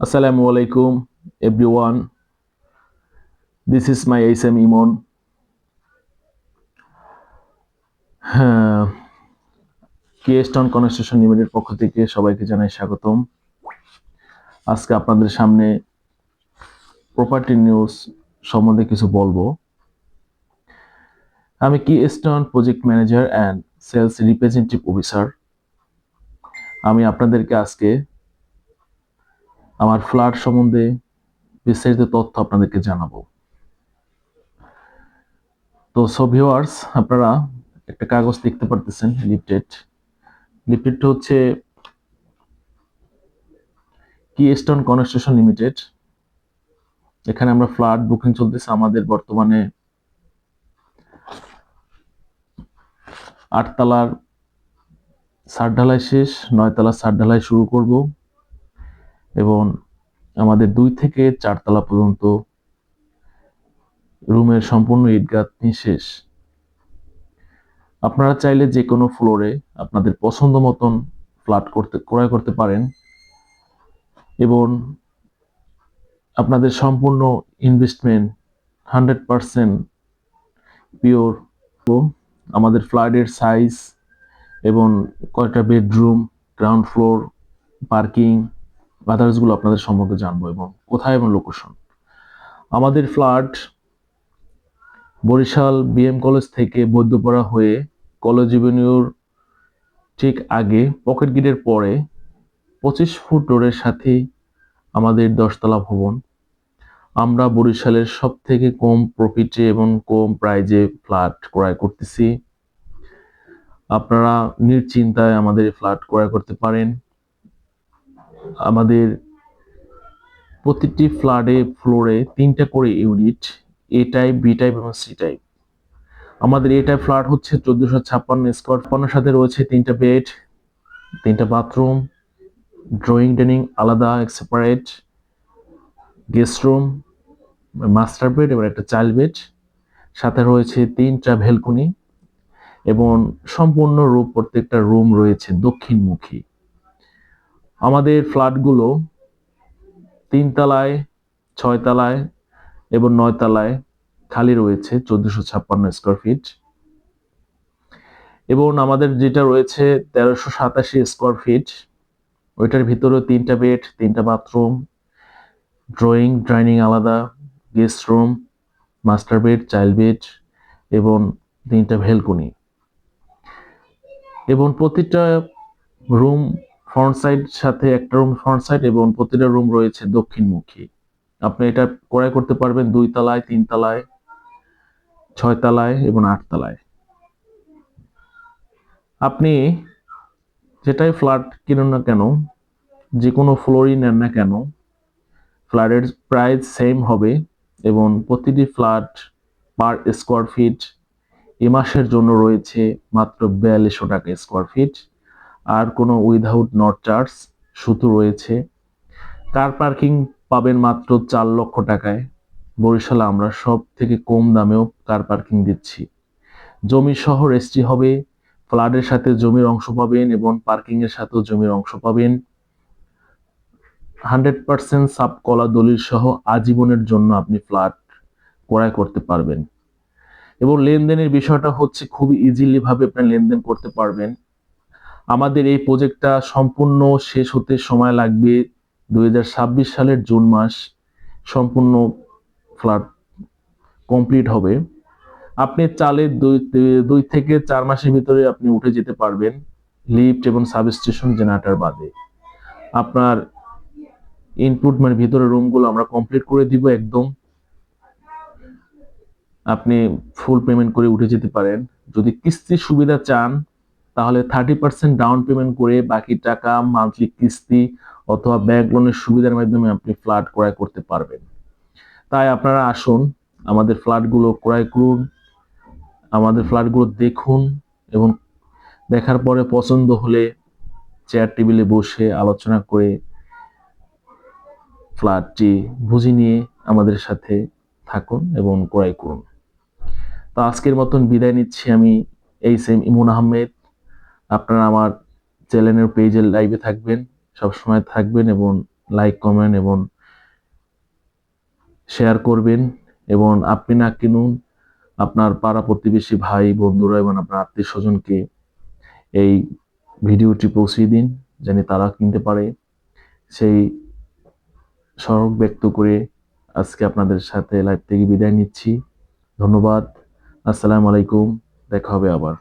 Assalamu alaikum everyone. This is my SM Imon. হ্যাঁ কেস্টন construction limited পক্ষ থেকে সবাইকে জানাই স্বাগতম আজকে আপনাদের সামনে প্রপার্টি নিউজ সম্বন্ধে কিছু বলব আমি কি স্টন project manager and sales representative officer আমি আপনাদেরকে আজকে আমার ফ্ল্যাট সম্বন্ধে বিস্তারিত তথ্য আপনাদেরকে জানাব। তো সো ভিউয়ার্স আপনারা একটা কাগজ দেখতে পারতেছেন, লিফটেড। লিফটেডটা হচ্ছে কি স্টোন কনস্ট্রাকশন লিমিটেড এখানে আমরা ফ্ল্যাট বুকিং চলতেছে আমাদের বর্তমানে আটতলার সাত ঢালাই শেষ, নয়তলা সাত ঢালাই শুরু করব। এবং আমাদের দুই থেকে চারতলা পর্যন্ত রুমের সম্পূর্ণ ইটগাঁথনি শেষ। আপনারা চাইলে যে কোনো ফ্লোরে আপনাদের পছন্দ মতন ফ্ল্যাট করতে, ক্রয় করতে পারেন এবং আপনাদের সম্পূর্ণ ইনভেস্টমেন্ট হান্ড্রেড পারসেন্ট পিওর। আমাদের ফ্ল্যাটের সাইজ এবং কয়টা বেডরুম, গ্রাউন্ড ফ্লোর, পার্কিং আদার্সগুলো আপনাদের সম্পর্কে জানব এবং কোথায় এবং লোকেশন আমাদের ফ্ল্যাট বরিশাল বিএম কলেজ থেকে বৈদ্যপাড়া হয়ে কলেজ এভিনিউর ঠিক আগে পকেট গেটের পরে পঁচিশ ফুট রোডের সাথেই আমাদের দশতলা ভবন। আমরা বরিশালের সব থেকে কম প্রফিটে এবং কম প্রাইজে ফ্ল্যাট ক্রয় করতেছি। আপনারা নিশ্চিন্তায় আমাদের ফ্ল্যাট ক্রয় করতে পারেন। আমাদের প্রতিটি ফ্ল্যাটে ফ্লোরে তিনটা করে unit A type B type এবং সি টাইপ আমাদের এ টাইপ ফ্ল্যাট হচ্ছে চোদ্দশো ছাপ্পান্ন স্কোয়ার পান্নার সাথে রয়েছে তিনটা বেড, তিনটা বাথরুম ড্রয়িং ডাইনিং আলাদা separate guest room master bed এবং একটা চাইল্ড বেড সাথে রয়েছে তিনটা ভেলকুনি এবং সম্পূর্ণ রূপ প্রত্যেকটা রুম রয়েছে দক্ষিণমুখী। আমাদের ফ্ল্যাটগুলো তিনতলায়, ছয়তলায় এবং নয়তলায় খালি রয়েছে চোদ্দশো ছাপ্পান্ন স্কোয়ার ফিট এবং আমাদের যেটা রয়েছে তেরোশো সাতাশি স্কোয়ার ফিট ওইটার ভিতরে তিনটা বেড তিনটা বাথরুম ড্রয়িং ডাইনিং আলাদা guest room master bed child bed এবং তিনটা ভেলকুনি এবং প্রতিটা রুম ফ্রন্ট সাইড সাথে একটা রুম ফ্রন্ট সাইড এবং প্রতিটা রুম রয়েছে দক্ষিণমুখী। আপনি এটা ক্রয় করতে পারবেন দুই তলায়, তিন তলায়, ছয় তলায় এবং আট তলায়। আপনি যেটাই ফ্ল্যাট কিনুন না কেন যে কোনো ফ্লোরই নেন না কেন ফ্ল্যাটের প্রাইস সেম হবে এবং প্রতিটি ফ্ল্যাট পার স্কোয়ার ফিট এ মাসের জন্য রয়েছে মাত্র বিয়াল্লিশশো টাকা স্কোয়ার ফিট আর কোনো উইদাউট নট চার্জ শুধু রয়েছে। কার পার্কিং পাবেন মাত্র চার লক্ষ টাকায়। বরিশালে আমরা সব থেকে কম দামেও কার পার্কিং দিচ্ছি। জমি সহ রেজিস্ট্রি হবে ফ্ল্যাটের সাথে জমির অংশ পাবেন এবং পার্কিং এর সাথেও জমির অংশ পাবেন। হান্ড্রেড পার্সেন্ট সাব কলা দলিল সহ আজীবনের জন্য আপনি ফ্ল্যাট ক্রয় করতে পারবেন। এবং লেনদেনের বিষয়টা হচ্ছে খুবই ইজিলি ভাবে আপনি লেনদেন করতে পারবেন। আমাদের এই প্রজেক্টটা সম্পূর্ণ শেষ হতে সময় লাগবে দুই হাজার ছাব্বিশ সালের জুন মাস। সম্পূর্ণ ফ্ল্যাট কমপ্লিট হবে। আপনি চালে দুই দুই থেকে চার মাসের ভিতরে আপনি উঠে যেতে পারবেন লিফট এবং সাবস্টেশন জেনারেটর বাদে। আপনার ইনপুট মানে ভিতরে রুমগুলো আমরা কমপ্লিট করে দিব একদম। আপনি ফুল পেমেন্ট করে উঠে যেতে পারেন। যদি কিস্তির সুবিধা চান তাহলে থার্টি পার্সেন্ট ডাউন পেমেন্ট করে বাকি টাকা মান্থলি কিস্তি অথবা ব্যাংক লোনের সুবিধার মাধ্যমে আপনি ফ্ল্যাট ক্রয় করতে পারবেন। তাই আপনারা আসুন, আমাদের ফ্ল্যাটগুলো ক্রয় করুন, আমাদের ফ্ল্যাটগুলো দেখুন এবং দেখার পরে পছন্দ হলে চেয়ার টেবিলে বসে আলোচনা করে ফ্ল্যাটটি বুঝে নিয়ে আমাদের সাথে থাকুন এবং ক্রয় করুন। তো আজকের মতন বিদায় নিচ্ছি আমি, এই সেম ইমন আহমেদ। আপনারা আমার চ্যানেলের পেজে লাইভে থাকবেন, সবসময় থাকবেন এবং লাইক কমেন্ট এবং শেয়ার করবেন এবং আপনি না কিনুন আপনার পাড়া প্রতিবেশী ভাই, বন্ধুরা এবং আপনার আত্মীয় স্বজনকে এই ভিডিওটি পৌঁছে দিন যেন তারা কিনতে পারে। সেই সড়ক ব্যক্ত করে আজকে আপনাদের সাথে লাইভ থেকে বিদায় নিচ্ছি। ধন্যবাদ। আসসালামু আলাইকুম। দেখা হবে আবার।